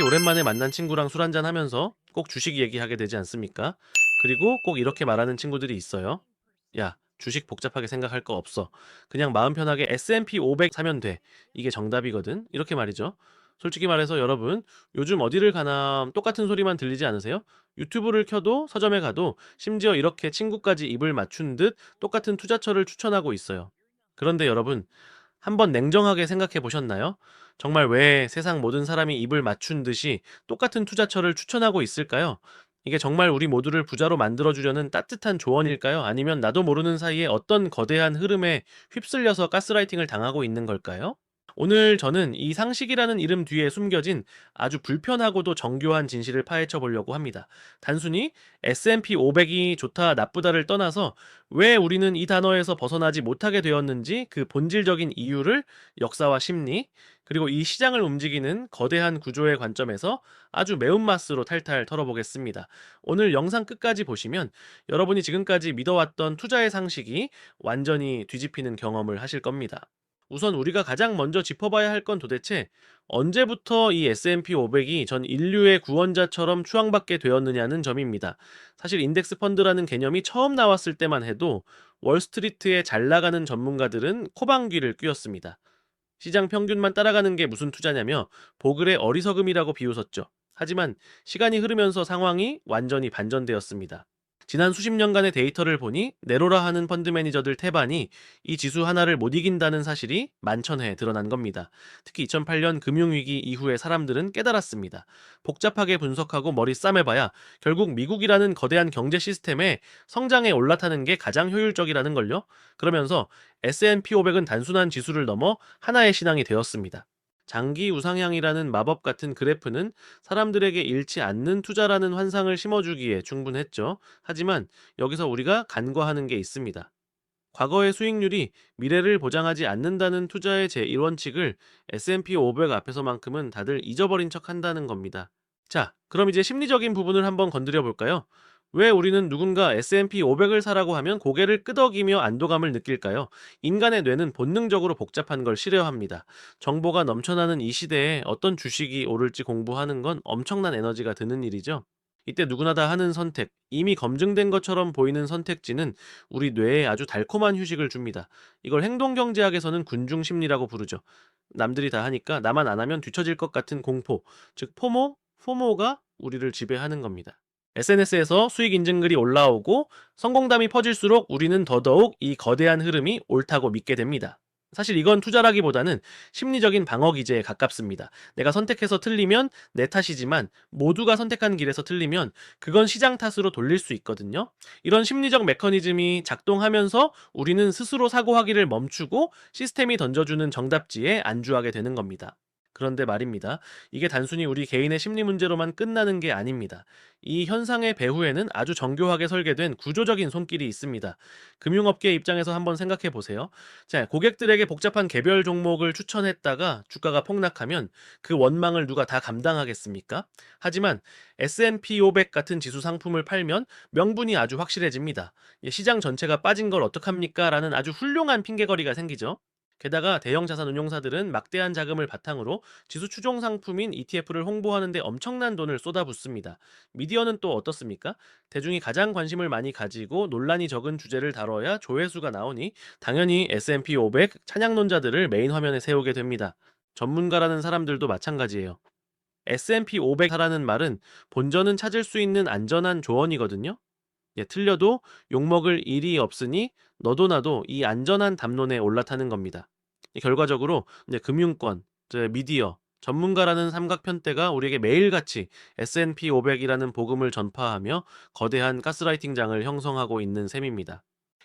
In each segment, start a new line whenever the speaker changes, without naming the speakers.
이렇게 오랜만에 만난 친구랑 술 한잔 하면서 꼭 주식 얘기하게 되지 않습니까? 그리고 꼭 이렇게 말하는 친구들이 있어요. 야, 주식 복잡하게 생각할 거 없어. 그냥 마음 편하게 S&P 500 사면 돼. 이게 정답이거든. 이렇게 말이죠. 솔직히 말해서 여러분, 요즘 어디를 가나 똑같은 소리만 들리지 않으세요? 유튜브를 켜도 서점에 가도 심지어 이렇게 친구까지 입을 맞춘 듯 똑같은 투자처를 추천하고 있어요. 그런데 여러분, 한번 냉정하게 생각해 보셨나요? 정말 왜 세상 모든 사람이 입을 맞춘 듯이 똑같은 투자처를 추천하고 있을까요? 이게 정말 우리 모두를 부자로 만들어주려는 따뜻한 조언일까요? 아니면 나도 모르는 사이에 어떤 거대한 흐름에 휩쓸려서 가스라이팅을 당하고 있는 걸까요? 오늘 저는 이 상식이라는 이름 뒤에 숨겨진 아주 불편하고도 정교한 진실을 파헤쳐 보려고 합니다. 단순히 S&P 500이 좋다 나쁘다를 떠나서 왜 우리는 이 단어에서 벗어나지 못하게 되었는지 그 본질적인 이유를 역사와 심리, 그리고 이 시장을 움직이는 거대한 구조의 관점에서 아주 매운맛으로 탈탈 털어보겠습니다. 오늘 영상 끝까지 보시면 여러분이 지금까지 믿어왔던 투자의 상식이 완전히 뒤집히는 경험을 하실 겁니다. 우선 우리가 가장 먼저 짚어봐야 할 건 도대체 언제부터 이 S&P 500이 전 인류의 구원자처럼 추앙받게 되었느냐는 점입니다. 사실 인덱스 펀드라는 개념이 처음 나왔을 때만 해도 월스트리트에 잘 나가는 전문가들은 코방귀를 뀌었습니다. 시장 평균만 따라가는 게 무슨 투자냐며 보글의 어리석음이라고 비웃었죠. 하지만 시간이 흐르면서 상황이 완전히 반전되었습니다. 지난 수십 년간의 데이터를 보니 네로라 하는 펀드 매니저들 태반이 이 지수 하나를 못 이긴다는 사실이 만천해 드러난 겁니다. 특히 2008년 금융위기 이후에 사람들은 깨달았습니다. 복잡하게 분석하고 머리 싸매봐야 결국 미국이라는 거대한 경제 시스템에 성장에 올라타는 게 가장 효율적이라는 걸요. 그러면서 S&P 500은 단순한 지수를 넘어 하나의 신앙이 되었습니다. 장기 우상향이라는 마법 같은 그래프는 사람들에게 잃지 않는 투자라는 환상을 심어주기에 충분했죠. 하지만 여기서 우리가 간과하는 게 있습니다. 과거의 수익률이 미래를 보장하지 않는다는 투자의 제1원칙을 S&P 500 앞에서만큼은 다들 잊어버린 척 한다는 겁니다. 자, 그럼 이제 심리적인 부분을 한번 건드려 볼까요? 왜 우리는 누군가 S&P 500을 사라고 하면 고개를 끄덕이며 안도감을 느낄까요? 인간의 뇌는 본능적으로 복잡한 걸 싫어합니다. 정보가 넘쳐나는 이 시대에 어떤 주식이 오를지 공부하는 건 엄청난 에너지가 드는 일이죠. 이때 누구나 다 하는 선택, 이미 검증된 것처럼 보이는 선택지는 우리 뇌에 아주 달콤한 휴식을 줍니다. 이걸 행동경제학에서는 군중심리라고 부르죠. 남들이 다 하니까 나만 안 하면 뒤처질 것 같은 공포, 즉 포모, 포모가 우리를 지배하는 겁니다. SNS에서 수익 인증글이 올라오고 성공담이 퍼질수록 우리는 더더욱 이 거대한 흐름이 옳다고 믿게 됩니다. 사실 이건 투자라기보다는 심리적인 방어 기제에 가깝습니다. 내가 선택해서 틀리면 내 탓이지만 모두가 선택한 길에서 틀리면 그건 시장 탓으로 돌릴 수 있거든요. 이런 심리적 메커니즘이 작동하면서 우리는 스스로 사고하기를 멈추고 시스템이 던져주는 정답지에 안주하게 되는 겁니다. 그런데 말입니다. 이게 단순히 우리 개인의 심리 문제로만 끝나는 게 아닙니다. 이 현상의 배후에는 아주 정교하게 설계된 구조적인 손길이 있습니다. 금융업계 입장에서 한번 생각해 보세요. 자, 고객들에게 복잡한 개별 종목을 추천했다가 주가가 폭락하면 그 원망을 누가 다 감당하겠습니까? 하지만 S&P 500 같은 지수 상품을 팔면 명분이 아주 확실해집니다. 시장 전체가 빠진 걸 어떡합니까? 라는 아주 훌륭한 핑계거리가 생기죠. 게다가 대형 자산 운용사들은 막대한 자금을 바탕으로 지수 추종 상품인 ETF를 홍보하는 데 엄청난 돈을 쏟아붓습니다. 미디어는 또 어떻습니까? 대중이 가장 관심을 많이 가지고 논란이 적은 주제를 다뤄야 조회수가 나오니 당연히 S&P 500 찬양론자들을 메인 화면에 세우게 됩니다. 전문가라는 사람들도 마찬가지예요. S&P 500하라는 말은 본전은 찾을 수 있는 안전한 조언이거든요. 예, 틀려도 욕먹을 일이 없으니 너도 나도 이 안전한 담론에 올라타는 겁니다. 이 결과적으로 이제 금융권, 이제 미디어, 전문가라는 삼각편대가 우리에게 매일같이 S&P 500이라는 복음을 전파하며 거대한 가스라이팅장을 형성하고 있는 셈입니다.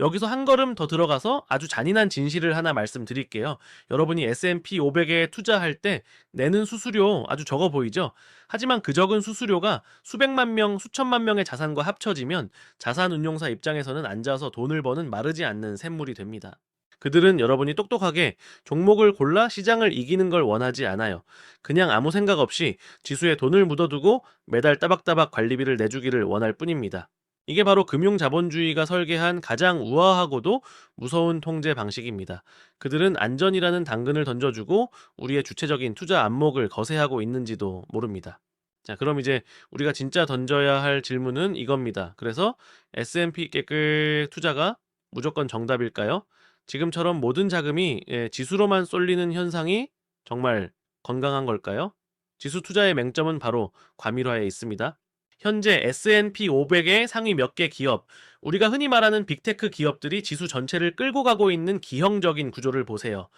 여기서 한 걸음 더 들어가서 아주 잔인한 진실을 하나 말씀드릴게요. 여러분이 S&P 500에 투자할 때 내는 수수료 아주 적어 보이죠? 하지만 그 적은 수수료가 수백만 명, 수천만 명의 자산과 합쳐지면 자산운용사 입장에서는 앉아서 돈을 버는 마르지 않는 샘물이 됩니다. 그들은 여러분이 똑똑하게 종목을 골라 시장을 이기는 걸 원하지 않아요. 그냥 아무 생각 없이 지수에 돈을 묻어두고 매달 따박따박 관리비를 내주기를 원할 뿐입니다. 이게 바로 금융자본주의가 설계한 가장 우아하고도 무서운 통제 방식입니다. 그들은 안전이라는 당근을 던져주고 우리의 주체적인 투자 안목을 거세하고 있는지도 모릅니다. 자, 그럼 이제 우리가 진짜 던져야 할 질문은 이겁니다. 그래서 S&P 깨끗 투자가 무조건 정답일까요? 지금처럼 모든 자금이 예, 지수로만 쏠리는 현상이 정말 건강한 걸까요? 지수 투자의 맹점은 바로 과밀화에 있습니다. 현재 S&P 500의 상위 몇 개 기업, 우리가 흔히 말하는 빅테크 기업들이 지수 전체를 끌고 가고 있는 기형적인 구조를 보세요.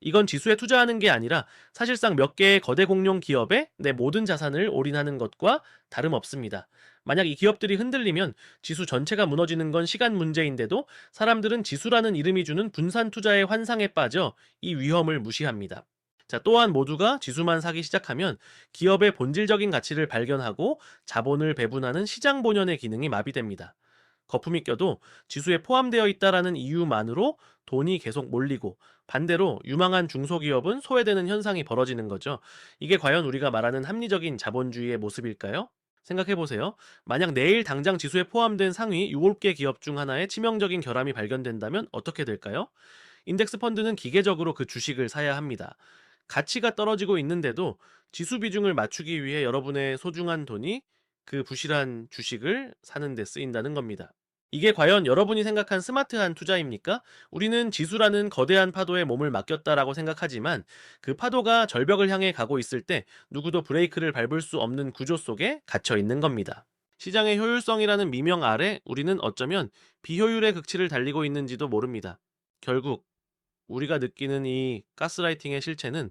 이건 지수에 투자하는 게 아니라 사실상 몇 개의 거대 공룡 기업에 내 모든 자산을 올인하는 것과 다름없습니다. 만약 이 기업들이 흔들리면 지수 전체가 무너지는 건 시간 문제인데도 사람들은 지수라는 이름이 주는 분산 투자의 환상에 빠져 이 위험을 무시합니다. 자, 또한 모두가 지수만 사기 시작하면 기업의 본질적인 가치를 발견하고 자본을 배분하는 시장 본연의 기능이 마비됩니다. 거품이 껴도 지수에 포함되어 있다라는 이유만으로 돈이 계속 몰리고 반대로 유망한 중소기업은 소외되는 현상이 벌어지는 거죠. 이게 과연 우리가 말하는 합리적인 자본주의의 모습일까요? 생각해 보세요. 만약 내일 당장 지수에 포함된 상위 7개 기업 중 하나에 치명적인 결함이 발견된다면 어떻게 될까요? 인덱스 펀드는 기계적으로 그 주식을 사야 합니다. 가치가 떨어지고 있는데도 지수 비중을 맞추기 위해 여러분의 소중한 돈이 그 부실한 주식을 사는 데 쓰인다는 겁니다. 이게 과연 여러분이 생각한 스마트한 투자입니까? 우리는 지수라는 거대한 파도에 몸을 맡겼다라고 생각하지만 그 파도가 절벽을 향해 가고 있을 때 누구도 브레이크를 밟을 수 없는 구조 속에 갇혀 있는 겁니다. 시장의 효율성이라는 미명 아래 우리는 어쩌면 비효율의 극치를 달리고 있는지도 모릅니다. 결국 우리가 느끼는 이 가스라이팅의 실체는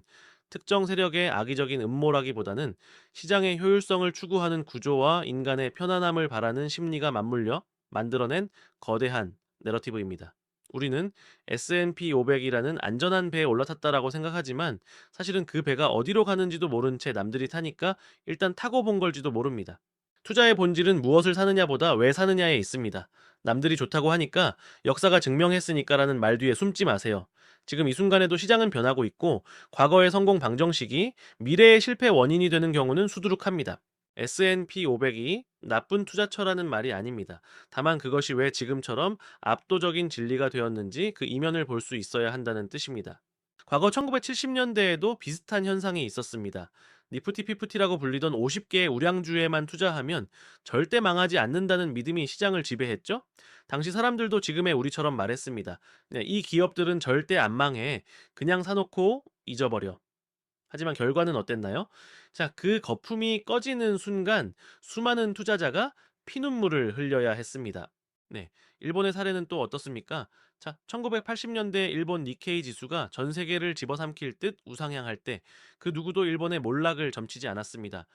특정 세력의 악의적인 음모라기보다는 시장의 효율성을 추구하는 구조와 인간의 편안함을 바라는 심리가 맞물려 만들어낸 거대한 내러티브입니다. 우리는 S&P 500이라는 안전한 배에 올라탔다라고 생각하지만 사실은 그 배가 어디로 가는지도 모른 채 남들이 타니까 일단 타고 본 걸지도 모릅니다. 투자의 본질은 무엇을 사느냐보다 왜 사느냐에 있습니다. 남들이 좋다고 하니까 역사가 증명했으니까라는 말 뒤에 숨지 마세요. 지금 이 순간에도 시장은 변하고 있고 과거의 성공 방정식이 미래의 실패 원인이 되는 경우는 수두룩합니다. S&P 500이 나쁜 투자처라는 말이 아닙니다. 다만 그것이 왜 지금처럼 압도적인 진리가 되었는지 그 이면을 볼 수 있어야 한다는 뜻입니다. 과거 1970년대에도 비슷한 현상이 있었습니다. 니프티 피프티라고 불리던 50개의 우량주에만 투자하면 절대 망하지 않는다는 믿음이 시장을 지배했죠? 당시 사람들도 지금의 우리처럼 말했습니다. 네, 이 기업들은 절대 안 망해. 그냥 사놓고 잊어버려. 하지만 결과는 어땠나요? 자, 그 거품이 꺼지는 순간 수많은 투자자가 피눈물을 흘려야 했습니다. 네. 일본의 사례는 또 어떻습니까? 자, 1980년대 일본 니케이 지수가 전 세계를 집어삼킬 듯 우상향할 때 그 누구도 일본의 몰락을 점치지 않았습니다.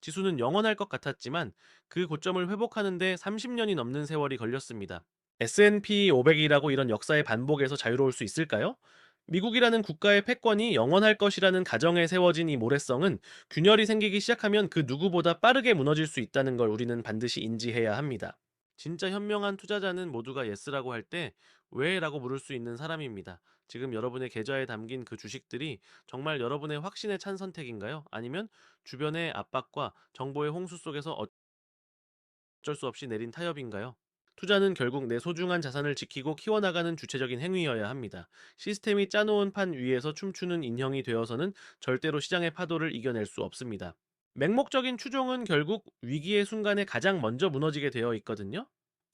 지수는 영원할 것 같았지만 그 고점을 회복하는데 30년이 넘는 세월이 걸렸습니다. S&P 500이라고 이런 역사의 반복에서 자유로울 수 있을까요? 미국이라는 국가의 패권이 영원할 것이라는 가정에 세워진 이 모래성은 균열이 생기기 시작하면 그 누구보다 빠르게 무너질 수 있다는 걸 우리는 반드시 인지해야 합니다. 진짜 현명한 투자자는 모두가 예스라고 할 때 왜 라고 물을 수 있는 사람입니다. 지금 여러분의 계좌에 담긴 그 주식들이 정말 여러분의 확신에 찬 선택인가요? 아니면 주변의 압박과 정보의 홍수 속에서 어쩔 수 없이 내린 타협인가요? 투자는 결국 내 소중한 자산을 지키고 키워나가는 주체적인 행위여야 합니다. 시스템이 짜놓은 판 위에서 춤추는 인형이 되어서는 절대로 시장의 파도를 이겨낼 수 없습니다. 맹목적인 추종은 결국 위기의 순간에 가장 먼저 무너지게 되어 있거든요.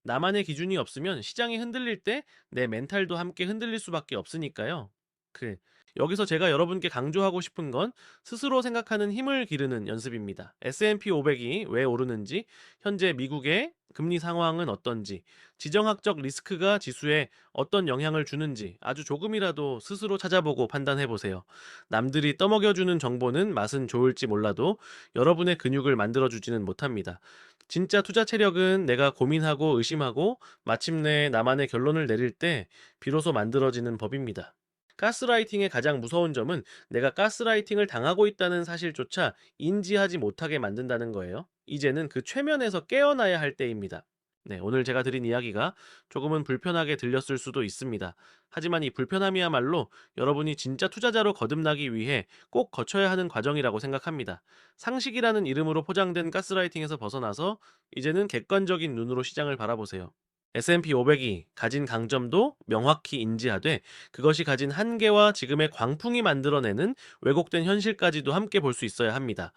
나만의 기준이 없으면 시장이 흔들릴 때 내 멘탈도 함께 흔들릴 수밖에 없으니까요. 그 여기서 제가 여러분께 강조하고 싶은 건 스스로 생각하는 힘을 기르는 연습입니다. S&P 500이 왜 오르는지, 현재 미국의 금리 상황은 어떤지, 지정학적 리스크가 지수에 어떤 영향을 주는지 아주 조금이라도 스스로 찾아보고 판단해 보세요. 남들이 떠먹여주는 정보는 맛은 좋을지 몰라도 여러분의 근육을 만들어주지는 못합니다. 진짜 투자 체력은 내가 고민하고 의심하고 마침내 나만의 결론을 내릴 때 비로소 만들어지는 법입니다. 가스라이팅의 가장 무서운 점은 내가 가스라이팅을 당하고 있다는 사실조차 인지하지 못하게 만든다는 거예요. 이제는 그 최면에서 깨어나야 할 때입니다. 네, 오늘 제가 드린 이야기가 조금은 불편하게 들렸을 수도 있습니다. 하지만 이 불편함이야말로 여러분이 진짜 투자자로 거듭나기 위해 꼭 거쳐야 하는 과정이라고 생각합니다. 상식이라는 이름으로 포장된 가스라이팅에서 벗어나서 이제는 객관적인 눈으로 시장을 바라보세요. S&P 500이 가진 강점도 명확히 인지하되 그것이 가진 한계와 지금의 광풍이 만들어내는 왜곡된 현실까지도 함께 볼 수 있어야 합니다.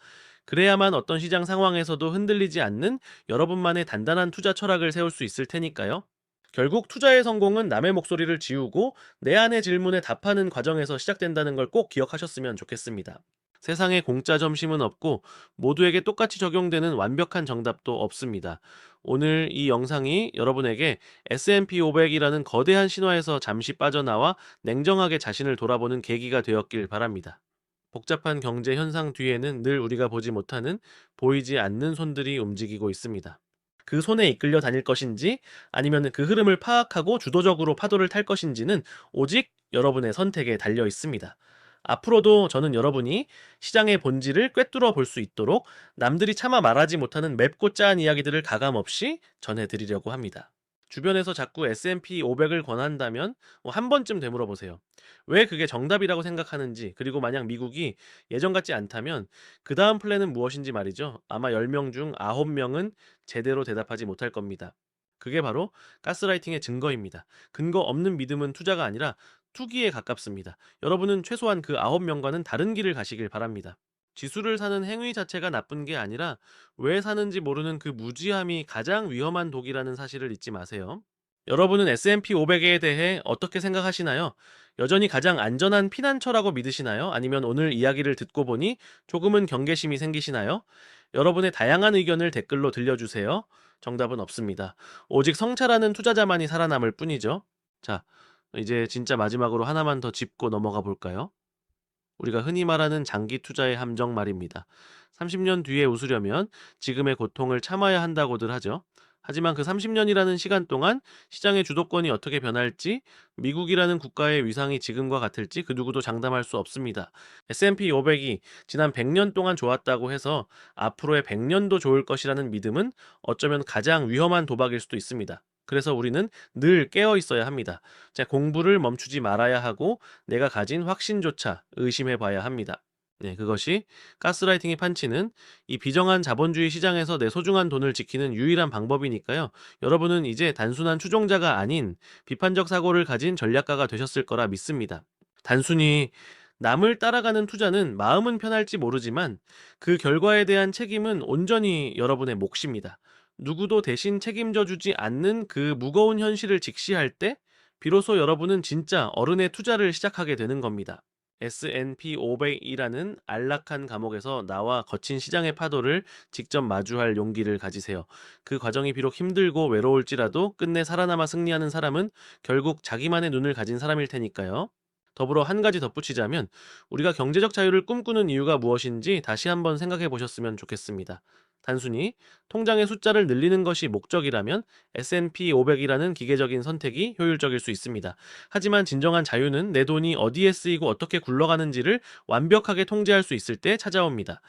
그래야만 어떤 시장 상황에서도 흔들리지 않는 여러분만의 단단한 투자 철학을 세울 수 있을 테니까요. 결국 투자의 성공은 남의 목소리를 지우고 내 안의 질문에 답하는 과정에서 시작된다는 걸 꼭 기억하셨으면 좋겠습니다. 세상에 공짜 점심은 없고 모두에게 똑같이 적용되는 완벽한 정답도 없습니다. 오늘 이 영상이 여러분에게 S&P 500이라는 거대한 신화에서 잠시 빠져나와 냉정하게 자신을 돌아보는 계기가 되었길 바랍니다. 복잡한 경제 현상 뒤에는 늘 우리가 보지 못하는 보이지 않는 손들이 움직이고 있습니다. 그 손에 이끌려 다닐 것인지 아니면 그 흐름을 파악하고 주도적으로 파도를 탈 것인지는 오직 여러분의 선택에 달려 있습니다. 앞으로도 저는 여러분이 시장의 본질을 꿰뚫어 볼 수 있도록 남들이 차마 말하지 못하는 맵고 짜한 이야기들을 가감없이 전해드리려고 합니다. 주변에서 자꾸 S&P 500을 권한다면 뭐한 번쯤 되물어 보세요. 왜 그게 정답이라고 생각하는지, 그리고 만약 미국이 예전 같지 않다면 그 다음 플랜은 무엇인지 말이죠. 아마 10명 중 9명은 제대로 대답하지 못할 겁니다. 그게 바로 가스라이팅의 증거입니다. 근거 없는 믿음은 투자가 아니라 투기에 가깝습니다. 여러분은 최소한 그 9명과는 다른 길을 가시길 바랍니다. 지수를 사는 행위 자체가 나쁜 게 아니라 왜 사는지 모르는 그 무지함이 가장 위험한 독이라는 사실을 잊지 마세요. 여러분은 S&P 500에 대해 어떻게 생각하시나요? 여전히 가장 안전한 피난처라고 믿으시나요? 아니면 오늘 이야기를 듣고 보니 조금은 경계심이 생기시나요? 여러분의 다양한 의견을 댓글로 들려주세요. 정답은 없습니다. 오직 성찰하는 투자자만이 살아남을 뿐이죠. 자, 이제 진짜 마지막으로 하나만 더 짚고 넘어가 볼까요? 우리가 흔히 말하는 장기 투자의 함정 말입니다. 30년 뒤에 웃으려면 지금의 고통을 참아야 한다고들 하죠. 하지만 그 30년이라는 시간 동안 시장의 주도권이 어떻게 변할지, 미국이라는 국가의 위상이 지금과 같을지 그 누구도 장담할 수 없습니다. S&P 500이 지난 100년 동안 좋았다고 해서 앞으로의 100년도 좋을 것이라는 믿음은 어쩌면 가장 위험한 도박일 수도 있습니다. 그래서 우리는 늘 깨어 있어야 합니다. 자, 공부를 멈추지 말아야 하고 내가 가진 확신조차 의심해 봐야 합니다. 네, 그것이 가스라이팅이 판치는 이 비정한 자본주의 시장에서 내 소중한 돈을 지키는 유일한 방법이니까요. 여러분은 이제 단순한 추종자가 아닌 비판적 사고를 가진 전략가가 되셨을 거라 믿습니다. 단순히 남을 따라가는 투자는 마음은 편할지 모르지만 그 결과에 대한 책임은 온전히 여러분의 몫입니다. 누구도 대신 책임져 주지 않는 그 무거운 현실을 직시할 때 비로소 여러분은 진짜 어른의 투자를 시작하게 되는 겁니다. S&P 500이라는 안락한 감옥에서 나와 거친 시장의 파도를 직접 마주할 용기를 가지세요. 그 과정이 비록 힘들고 외로울지라도 끝내 살아남아 승리하는 사람은 결국 자기만의 눈을 가진 사람일 테니까요. 더불어 한 가지 덧붙이자면 우리가 경제적 자유를 꿈꾸는 이유가 무엇인지 다시 한번 생각해 보셨으면 좋겠습니다. 단순히 통장의 숫자를 늘리는 것이 목적이라면 S&P 500이라는 기계적인 선택이 효율적일 수 있습니다. 하지만 진정한 자유는 내 돈이 어디에 쓰이고 어떻게 굴러가는지를 완벽하게 통제할 수 있을 때 찾아옵니다.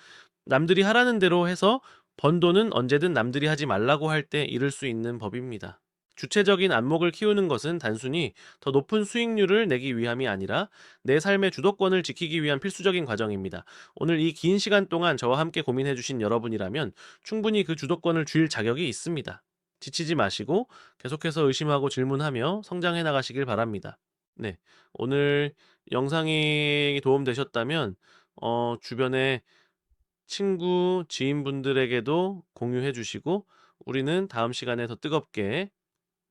남들이 하라는 대로 해서 번 돈은 언제든 남들이 하지 말라고 할 때 잃을 수 있는 법입니다. 주체적인 안목을 키우는 것은 단순히 더 높은 수익률을 내기 위함이 아니라 내 삶의 주도권을 지키기 위한 필수적인 과정입니다. 오늘 이 긴 시간 동안 저와 함께 고민해 주신 여러분이라면 충분히 그 주도권을 쥘 자격이 있습니다. 지치지 마시고 계속해서 의심하고 질문하며 성장해 나가시길 바랍니다. 네. 오늘 영상이 도움되셨다면 어, 주변에 친구, 지인분들에게도 공유해 주시고 우리는 다음 시간에 더 뜨겁게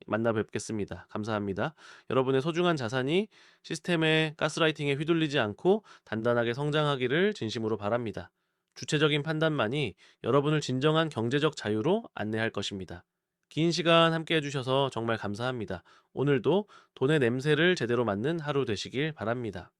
만나 뵙겠습니다. 감사합니다. 여러분의 소중한 자산이 시스템의 가스라이팅에 휘둘리지 않고 단단하게 성장하기를 진심으로 바랍니다. 주체적인 판단만이 여러분을 진정한 경제적 자유로 안내할 것입니다. 긴 시간 함께 해주셔서 정말 감사합니다. 오늘도 돈의 냄새를 제대로 맡는 하루 되시길 바랍니다.